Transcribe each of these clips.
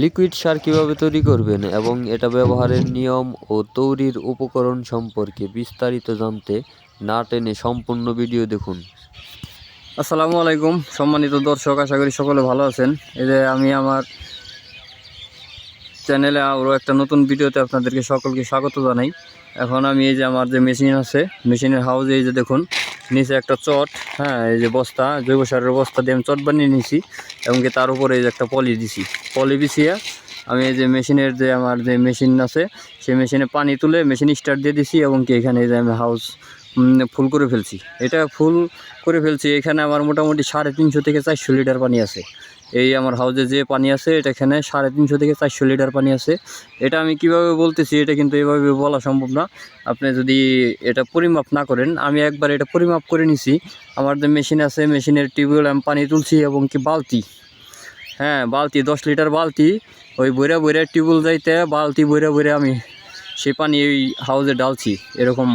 Liquid সার কীভাবে তৈরি করবেন এবং এটা ব্যবহারের নিয়ম ও তৈরির উপকরণ সম্পর্কে বিস্তারিত জানতে না টেনে সম্পূর্ণ ভিডিও দেখুন। আসসালামু আলাইকুম, সম্মানিত দর্শক, আশা করি সকলে ভালো আছেন। এই যে আমি আমার চ্যানেলে আরও একটা নতুন ভিডিওতে আপনাদেরকে সকলকে স্বাগত জানাই। এখন আমি এই যে আমার যে মেশিন আছে, মেশিনের হাউজে এই যে দেখুন নিচে একটা চট হ্যাঁ এই যে বস্তা, জৈব সারের বস্তা দিয়ে আমি চট বানিয়ে নিয়েছি, এবং কি তার উপরে এই যে একটা পলি দিছি। পলি বিছিয়ে আমি এই যে মেশিনের যে আমার যে মেশিন আছে, সেই মেশিনে পানি তুলে মেশিন স্টার্ট দিয়ে দিছি, এবং কি এখানে যে আমি হাউস ফুল করে ফেলছি। এটা ফুল করে ফেলছি, এখানে আমার মোটামুটি সাড়ে তিনশো থেকে চারশো লিটার পানি আছে। এই আমার হাউজে যে পানি আছে, এটা এখানে সাড়ে তিনশো থেকে চারশো লিটার পানি আছে। এটা আমি কীভাবে বলতেছি, এটা কিন্তু এভাবে বলা সম্ভব না। আপনি যদি এটা পরিমাপ না করেন, আমি একবার এটা পরিমাপ করে নিছি। আমার যে মেশিন আছে, মেশিনের টিউবওয়েল আমি পানি তুলছি এবং কি বালতি হ্যাঁ বালতি, দশ লিটার বালতি, ওই বইরা বইরা টিউবওয়েল যাইতে, বালতি বইরা বইরা আমি সেই পানি এই হাউজে ডালছি এরকম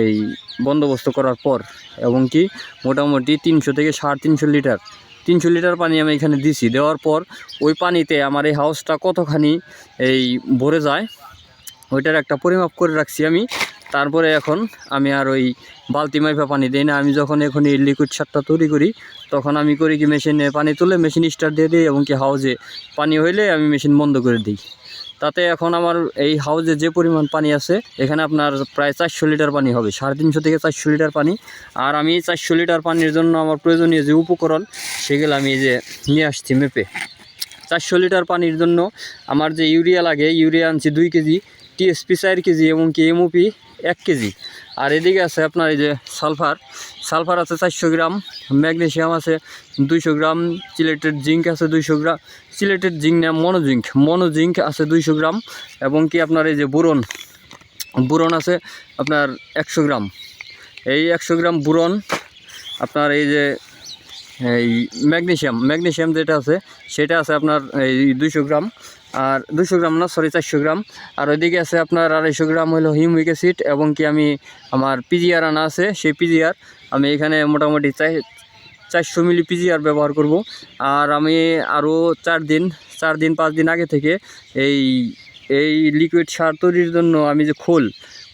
এই বন্দোবস্ত করার পর, এবং কি মোটামুটি তিনশো থেকে সাড়ে তিনশো লিটার তিনশো লিটার পানি আমি এখানে দিছি। দেওয়ার পর ওই পানিতে আমার এই হাউসটা কতখানি এই ভরে যায়, ওইটার একটা পরিমাপ করে রাখছি আমি। তারপরে এখন আমি আর ওই বালতি মাইফা পানি দিই না। আমি যখন এখন এই লিকুইড সারটা তৈরি করি, তখন আমি করি কি মেশিনে পানি তুলে মেশিন স্টার্ট দিয়ে দিই, এবং কি হাউজে পানি হইলে আমি মেশিন বন্ধ করে দিই। তাতে এখন আমার এই হাউজে যে পরিমাণ পানি আছে, এখানে আপনার প্রায় চারশো লিটার পানি হবে, সাড়ে তিনশো থেকে চারশো লিটার পানি। আর আমি চারশো লিটার পানির জন্য আমার প্রয়োজনীয় যে উপকরণ, সেগুলো আমি যে নিয়ে আসছি মেপে। চারশো লিটার পানির জন্য আমার যে ইউরিয়া লাগে, ইউরিয়া আনছি দুই কেজি, টিএসপি চার কেজি, এমনকি এমওপি এক কেজি। আর এদিকে আছে আপনার এই যে সালফার সালফার আছে চারশো গ্রাম, ম্যাগনেশিয়াম আছে দুইশো গ্রাম, চিলেটেড জিঙ্ক আছে দুইশো গ্রাম, চিলেটেড জিঙ্ক না, মনোজিঙ্ক। মনোজিঙ্ক আছে দুইশো গ্রাম এবং কি আপনার এই যে বুরন বুরন আছে আপনার একশো গ্রাম। এই একশো গ্রাম বুরন, আপনার এই যে এই ম্যাগনেশিয়াম ম্যাগনেশিয়াম যেটা আছে, সেটা আছে আপনার এই দুইশো গ্রাম, আর দুশো গ্রাম না সরি চারশো গ্রাম। আর ওইদিকে আছে আপনার আড়াইশো গ্রাম হলো হিউমিক অ্যাসিড এবং কি আমি আমার পিজিআর আনা আছে, সেই পিজিআর আমি এখানে মোটামুটি চাই, চারশো মিলি পিজিআর ব্যবহার করব। আর আমি আরও চার দিন চার দিন, পাঁচ দিন আগে থেকে এই এই লিকুইড সার তৈরির জন্য আমি যে খোল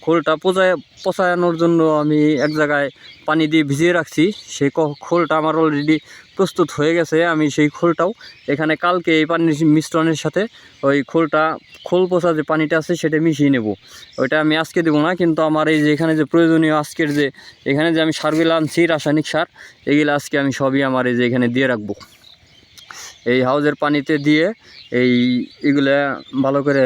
খোলটা পচায়, পচানোর জন্য আমি এক জায়গায় পানি দিয়ে ভিজিয়ে রাখছি। সেই খোলটা আমার অলরেডি প্রস্তুত হয়ে গেছে। আমি সেই খোলটাও এখানে কালকে এই পানির মিশ্রণের সাথে ওই খোলটা, খোল পচা যে পানিটা আছে সেটা মিশিয়ে নেব। ওইটা আমি আজকে দেবো না, কিন্তু আমার এই যে এখানে যে প্রয়োজনীয় আজকের যে, এখানে যে আমি সারগুলো আনছি, রাসায়নিক সার, এগুলো আজকে আমি সবই আমার এই যে এখানে দিয়ে রাখব। এই হাউজের পানিতে দিয়ে এই এগুলা ভালো করে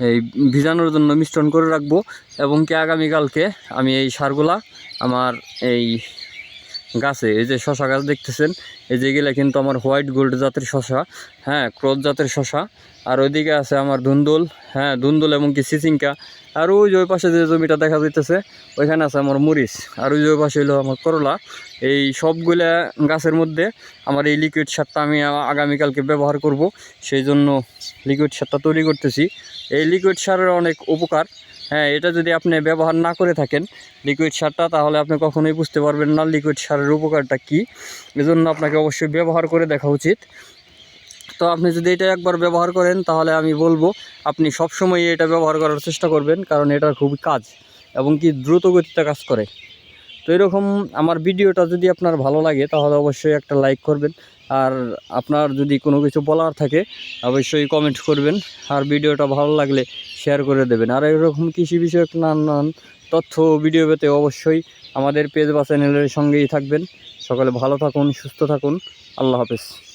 এই ভিজানোর জন্য মিশ্রণ করে রাখব এবং কি আগামীকালকে আমি এই সারগুলা আমার এই গাছে, এই যে শশা গাছ দেখতেছেন, এই যেগুলো কিন্তু আমার হোয়াইট গোল্ড জাতের শশা হ্যাঁ ক্রোধ জাতের শশা। আর ওইদিকে আছে আমার ধুন্দুল হ্যাঁ ধুন্দুল এবং কি সিচিঙ্কা আর ওই যে ওই পাশে যে জমিটা দেখা যাইতেছে, ওইখানে আছে আমার মরিচ। আর ওই যে ওই পাশে হলো আমার করলা। এই সবগুলা গাছের মধ্যে আমার এই লিকুইড সারটা আমি আগামীকালকে ব্যবহার করব। সেই জন্য লিকুইড সারটা তৈরি করতেছি। এই লিকুইড সারের অনেক উপকার। হ্যাঁ এটা যদি আপনি ব্যবহার না করে থাকেন লিকুইড সারটা, তাহলে আপনি কখনোই বুঝতে পারবেন না লিকুইড সারের উপকারটা কী। এজন্য আপনাকে অবশ্যই ব্যবহার করে দেখা উচিত। তো আপনি যদি এটা একবার ব্যবহার করেন, তাহলে আমি বলব, আপনি সবসময় এটা ব্যবহার করার চেষ্টা করবেন, কারণ এটার খুবই কাজ এবং কি দ্রুত গতিতে কাজ করে। তো এরকম আমার ভিডিওটা যদি আপনার ভালো লাগে, তাহলে অবশ্যই একটা লাইক করবেন। আর আপনার যদি কোনো কিছু বলার থাকে, অবশ্যই কমেন্ট করবেন। আর ভিডিওটা ভালো লাগলে শেয়ার করে দেবেন। আর এরকম কৃষি বিষয়ক নানান তথ্য ভিডিও পেতে অবশ্যই আমাদের পেজ বা চ্যানেলের সঙ্গেই থাকবেন। সকলে ভালো থাকুন, সুস্থ থাকুন। আল্লাহ হাফেজ।